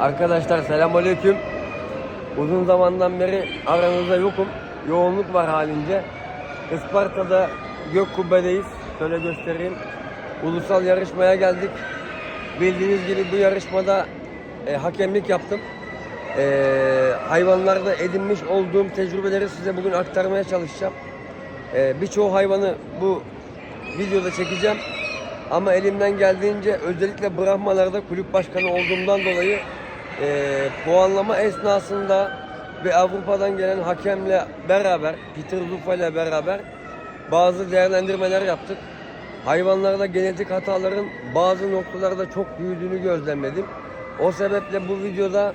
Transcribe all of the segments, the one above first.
Arkadaşlar selamünaleyküm. Uzun zamandan beri aranızda yokum. Yoğunluk var halince. Isparta'da Gök Kubbe'deyiz. Şöyle göstereyim. Ulusal yarışmaya geldik. Bildiğiniz gibi bu yarışmada e, hakemlik yaptım. E, hayvanlarda edinmiş olduğum tecrübeleri size bugün aktarmaya çalışacağım. E, Birçoğu hayvanı bu videoda çekeceğim. Ama elimden geldiğince özellikle Brahmalarda kulüp başkanı olduğumdan dolayı e, puanlama esnasında ve Avrupa'dan gelen hakemle beraber, Peter Zuffa ile beraber bazı değerlendirmeler yaptık. Hayvanlarda genetik hataların bazı noktalarda çok büyüdüğünü gözlemledim. O sebeple bu videoda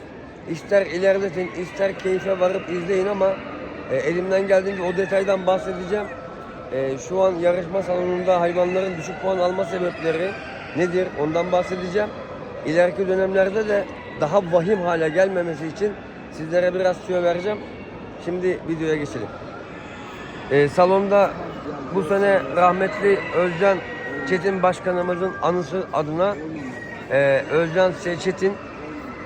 ister ilerletin, ister keyfe varıp izleyin ama e, elimden geldiğince o detaydan bahsedeceğim. E, şu an yarışma salonunda hayvanların düşük puan alma sebepleri nedir? Ondan bahsedeceğim. İleriki dönemlerde de daha vahim hale gelmemesi için sizlere biraz tüyo vereceğim. Şimdi videoya geçelim. E, salonda bu sene rahmetli Özcan Çetin Başkanımızın anısı adına e, Özcan Çetin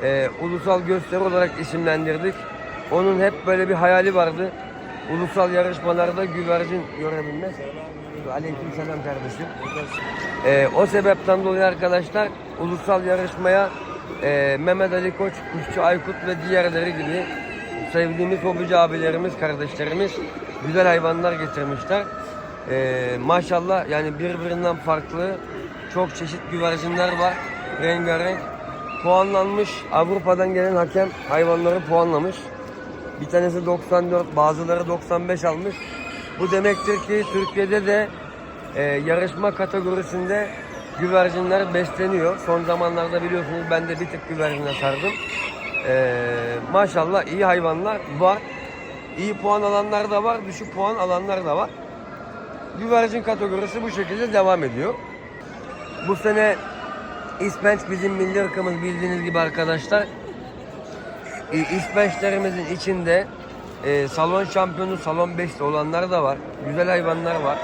e, ulusal gösteri olarak isimlendirdik. Onun hep böyle bir hayali vardı. Ulusal yarışmalarda güvercin görebilmek. Aleyküm selam kardeşim. E, o sebepten dolayı arkadaşlar ulusal yarışmaya e, Mehmet Ali Koç, Kuşçu Aykut ve diğerleri gibi sevdiğimiz hobici abilerimiz, kardeşlerimiz güzel hayvanlar getirmişler. Ee, maşallah yani birbirinden farklı çok çeşit güvercinler var. Rengarenk. Puanlanmış. Avrupa'dan gelen hakem hayvanları puanlamış. Bir tanesi 94, bazıları 95 almış. Bu demektir ki Türkiye'de de e, yarışma kategorisinde güvercinler besleniyor. Son zamanlarda biliyorsunuz ben de bir tık güvercine sardım. Ee, maşallah iyi hayvanlar var. İyi puan alanlar da var, düşük puan alanlar da var. Güvercin kategorisi bu şekilde devam ediyor. Bu sene İspenç bizim milli ırkımız bildiğiniz gibi arkadaşlar. E, içinde e, salon şampiyonu, salon 5'te olanlar da var. Güzel hayvanlar var.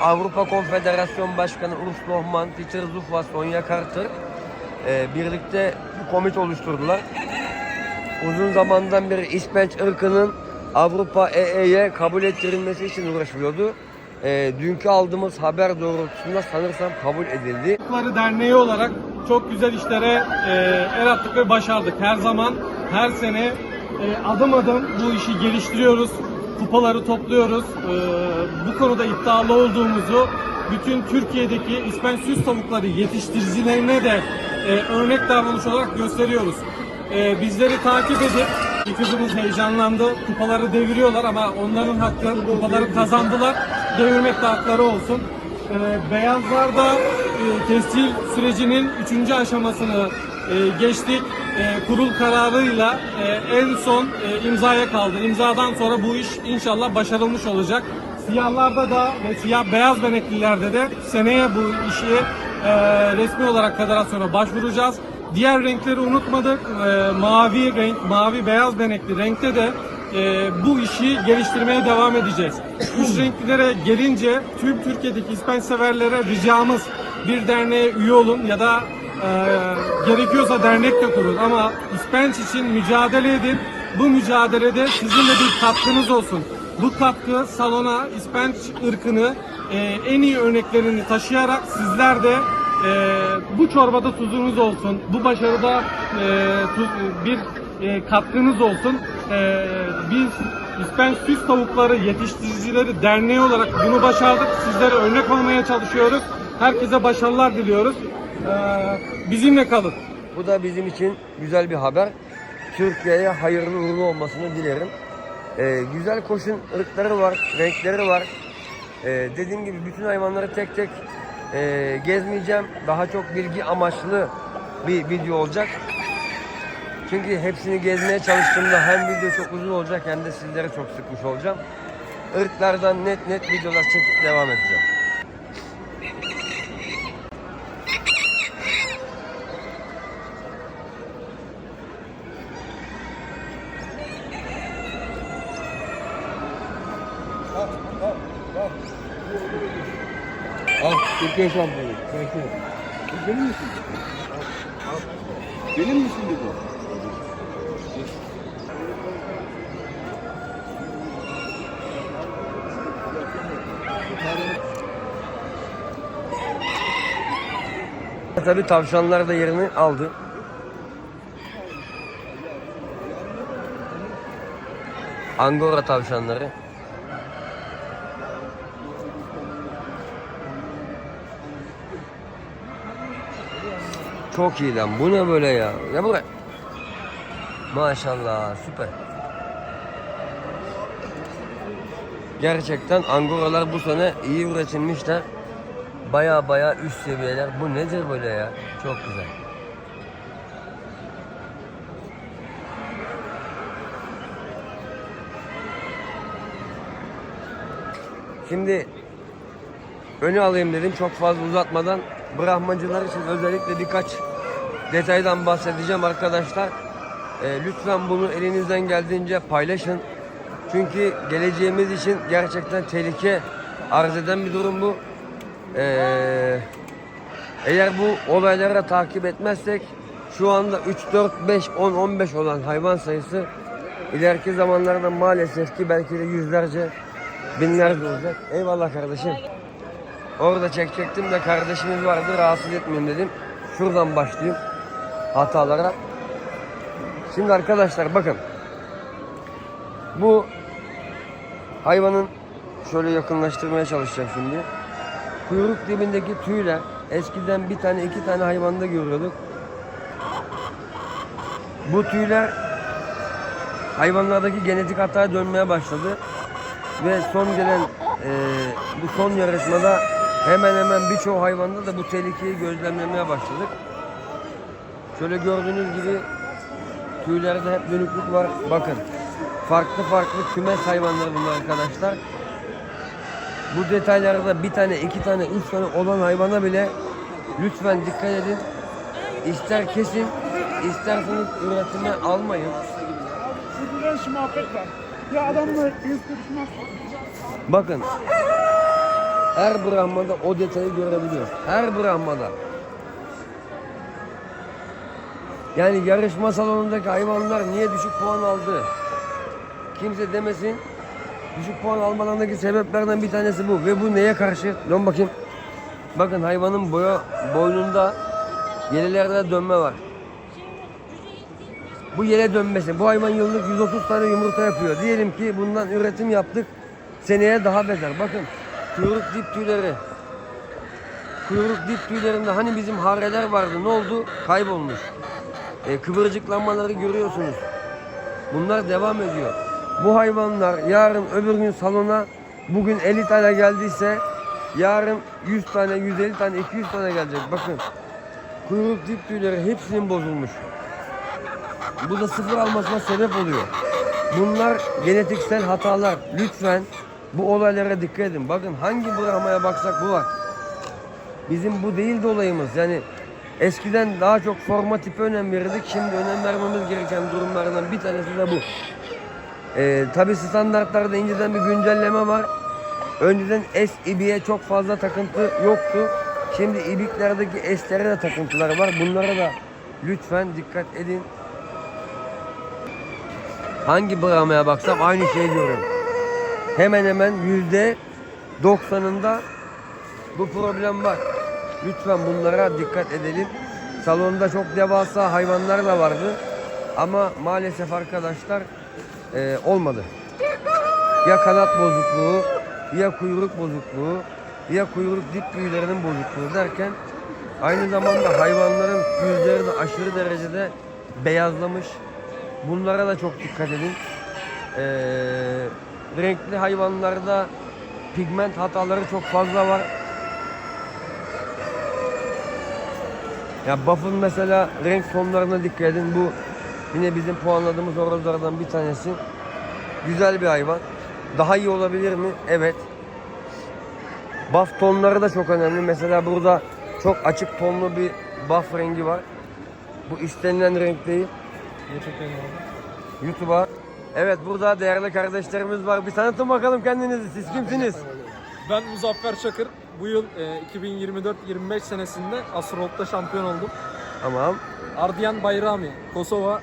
Avrupa Konfederasyon Başkanı Urs Lohman, Peter Zuffa, Sonya Carter e, birlikte bir komite oluşturdular. Uzun zamandan beri İspenç ırkının Avrupa EE'ye kabul ettirilmesi için uğraşılıyordu. E, dünkü aldığımız haber doğrultusunda sanırsam kabul edildi. Çocukları Derneği olarak çok güzel işlere e, el attık ve başardık. Her zaman, her sene e, adım adım bu işi geliştiriyoruz. Kupaları topluyoruz. E, bu konuda iddialı olduğumuzu bütün Türkiye'deki İspenç süs tavukları yetiştiricilerine de e, örnek davranış olarak gösteriyoruz. E, bizleri takip edip bir kızımız heyecanlandı. Kupaları deviriyorlar ama onların hakkı kupaları kazandılar. Devirmek de hakları olsun. Ee, Beyazlarda e, tescil sürecinin 3. aşamasını e, geçtik. E, kurul kararıyla e, en son e, imzaya kaldı. İmzadan sonra bu iş inşallah başarılmış olacak. Siyahlarda da ve siyah beyaz beneklilerde de seneye bu işi resmi olarak federasyona başvuracağız. Diğer renkleri unutmadık. Mavi renk, mavi beyaz benekli renkte de bu işi geliştirmeye devam edeceğiz. Üç renklilere gelince tüm Türkiye'deki İspenç severlere ricamız bir derneğe üye olun ya da e, gerekiyorsa dernek de kurun ama İspenç için mücadele edin. Bu mücadelede sizin de bir katkınız olsun. Bu katkı salona İspenç ırkını e, en iyi örneklerini taşıyarak sizler de e, bu çorbada tuzunuz olsun. Bu başarıda e, tuz- bir e, katkınız olsun. E, biz İspenç Süs Tavukları Yetiştiricileri Derneği olarak bunu başardık. Sizlere örnek olmaya çalışıyoruz. Herkese başarılar diliyoruz. E, bizimle kalın. Bu da bizim için güzel bir haber. Türkiye'ye hayırlı uğurlu olmasını dilerim. Ee, güzel koşun ırkları var, renkleri var. Ee, dediğim gibi bütün hayvanları tek tek e, gezmeyeceğim. Daha çok bilgi amaçlı bir video olacak. Çünkü hepsini gezmeye çalıştığımda hem video çok uzun olacak hem de sizlere çok sıkmış olacağım. Irklardan net net videolar çekip devam edeceğim. Al Türkiye şampiyonu. Bekle. Benim misin? Benim mi şimdi bu? Tabii tavşanlar da yerini aldı. Angora tavşanları. Çok iyi lan. Bu ne böyle ya? Ya buraya. Maşallah süper. Gerçekten Angoralar bu sene iyi üretilmişler. Baya baya üst seviyeler. Bu nedir böyle ya? Çok güzel. Şimdi önü alayım dedim çok fazla uzatmadan. Brahmancılar için özellikle birkaç detaydan bahsedeceğim arkadaşlar. Ee, lütfen bunu elinizden geldiğince paylaşın. Çünkü geleceğimiz için gerçekten tehlike arz eden bir durum bu. Ee, eğer bu olaylara takip etmezsek şu anda 3, 4, 5, 10, 15 olan hayvan sayısı ileriki zamanlarda maalesef ki belki de yüzlerce, binlerce olacak. Eyvallah kardeşim. Orada çekecektim de kardeşimiz vardı rahatsız etmeyeyim dedim. Şuradan başlayayım hatalara. Şimdi arkadaşlar bakın. Bu hayvanın şöyle yakınlaştırmaya çalışacağım şimdi. Kuyruk dibindeki tüyler eskiden bir tane iki tane hayvanda görüyorduk. Bu tüyler hayvanlardaki genetik hataya dönmeye başladı. Ve son gelen e, bu son yarışmada hemen hemen birçok hayvanda da bu tehlikeyi gözlemlemeye başladık. Şöyle gördüğünüz gibi tüylerde hep dönüklük var. Bakın farklı farklı kümes hayvanları bunlar arkadaşlar. Bu detaylarda bir tane, iki tane, üç tane olan hayvana bile lütfen dikkat edin. İster kesin, isterseniz üretime almayın. Şurada şu muhabbet var. Ya adamla. Bakın. Her Brahma'da o detayı görebiliyoruz. Her Brahma'da. Yani yarışma salonundaki hayvanlar niye düşük puan aldı? Kimse demesin. Düşük puan almalarındaki sebeplerden bir tanesi bu. Ve bu neye karşı? Dön bakayım. Bakın hayvanın boya, boynunda yerlerde dönme var. Bu yere dönmesi. Bu hayvan yıllık 130 tane yumurta yapıyor. Diyelim ki bundan üretim yaptık. Seneye daha beter. Bakın kuyruk dip tüyleri. Kuyruk dip tüylerinde hani bizim hareler vardı. Ne oldu? Kaybolmuş. E, kıvırcıklanmaları görüyorsunuz. Bunlar devam ediyor. Bu hayvanlar yarın öbür gün salona bugün 50 tane geldiyse yarın 100 tane, 150 tane, 200 tane gelecek. Bakın kuyruk dip tüyleri hepsinin bozulmuş. Bu da sıfır almasına sebep oluyor. Bunlar genetiksel hatalar. Lütfen bu olaylara dikkat edin. Bakın hangi Brahma'ya baksak bu var. Bizim bu değil de olayımız. Yani eskiden daha çok forma tipi önem verirdik. Şimdi önem vermemiz gereken durumlardan bir tanesi de bu. Ee, Tabi standartlarda inceden bir güncelleme var. Önceden S ibiye çok fazla takıntı yoktu. Şimdi ibiklerdeki S'lere de takıntılar var. Bunlara da lütfen dikkat edin. Hangi Brahma'ya baksam aynı şeyi görüyorum. Hemen hemen yüzde doksanında bu problem var. Lütfen bunlara dikkat edelim. Salonda çok devasa hayvanlar da vardı. Ama maalesef arkadaşlar e, olmadı. Ya kanat bozukluğu, ya kuyruk bozukluğu, ya kuyruk dip tüylerinin bozukluğu derken aynı zamanda hayvanların yüzleri de aşırı derecede beyazlamış. Bunlara da çok dikkat edin. Ee, renkli hayvanlarda pigment hataları çok fazla var. Ya buff'ın mesela renk tonlarına dikkat edin. Bu yine bizim puanladığımız horozlardan bir tanesi. Güzel bir hayvan. Daha iyi olabilir mi? Evet. Buff tonları da çok önemli. Mesela burada çok açık tonlu bir buff rengi var. Bu istenilen renk değil. YouTube'a. Evet burada değerli kardeşlerimiz var. Bir tanıtın bakalım kendinizi. Siz kimsiniz? Ben Muzaffer Çakır. Bu yıl e, 2024-25 senesinde Astroworld'da şampiyon oldum. Tamam. Ardiyan Bayrami, Kosova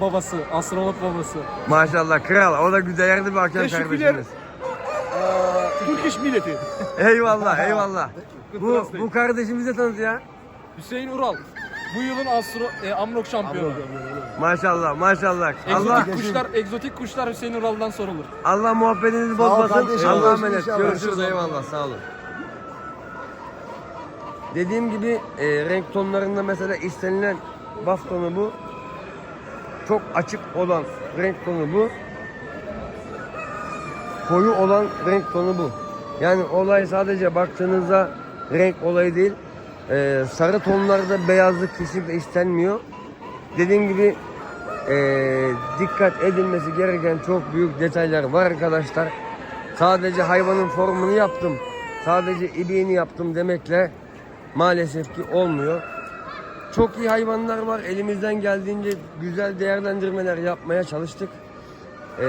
babası, astronot babası. Maşallah kral. O da güzel yerde bir hakem Teşekkürler. kardeşimiz. Türk iş milleti. Eyvallah eyvallah. Bu, bu kardeşimize tanıt ya. Hüseyin Ural, bu yılın astro, e, Amrok şampiyonu. Maşallah maşallah. Allah Egzotik kuşlar, egzotik kuşlar Hüseyin Ural'dan sorulur. Allah muhabbetinizi bozmasın. kardeşim. Allah'a emanet. Görüşürüz eyvallah sağ olun. Dediğim gibi e, renk tonlarında mesela istenilen baf tonu bu. Çok açık olan renk tonu bu. Koyu olan renk tonu bu. Yani olay sadece baktığınızda renk olayı değil. E, sarı tonlarda beyazlık kesinlikle istenmiyor. Dediğim gibi e, dikkat edilmesi gereken çok büyük detaylar var arkadaşlar. Sadece hayvanın formunu yaptım, sadece ibiğini yaptım demekle maalesef ki olmuyor. Çok iyi hayvanlar var. Elimizden geldiğince güzel değerlendirmeler yapmaya çalıştık. E,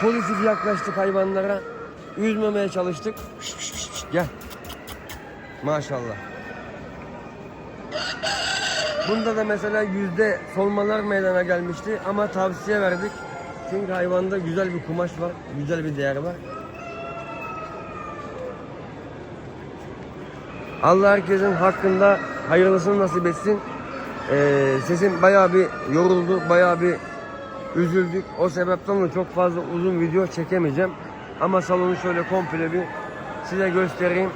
pozitif yaklaştık hayvanlara. Üzmemeye çalıştık. Şşt, şşt, şşt, gel. Maşallah. Bunda da mesela yüzde solmalar meydana gelmişti ama tavsiye verdik. Çünkü hayvanda güzel bir kumaş var, güzel bir değer var. Allah herkesin hakkında hayırlısını nasip etsin. Ee, sesim bayağı bir yoruldu, bayağı bir üzüldük. O sebepten de çok fazla uzun video çekemeyeceğim. Ama salonu şöyle komple bir size göstereyim.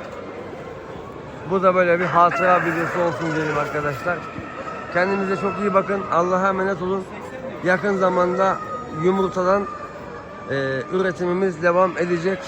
Bu da böyle bir hatıra videosu olsun dedim arkadaşlar. Kendinize çok iyi bakın. Allah'a emanet olun. Yakın zamanda yumurtadan e, üretimimiz devam edecek.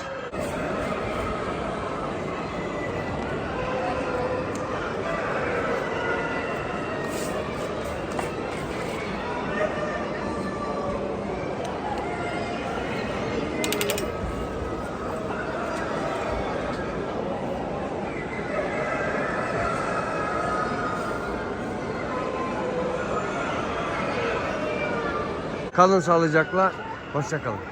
Kalın sağlıcakla. Hoşça kalın.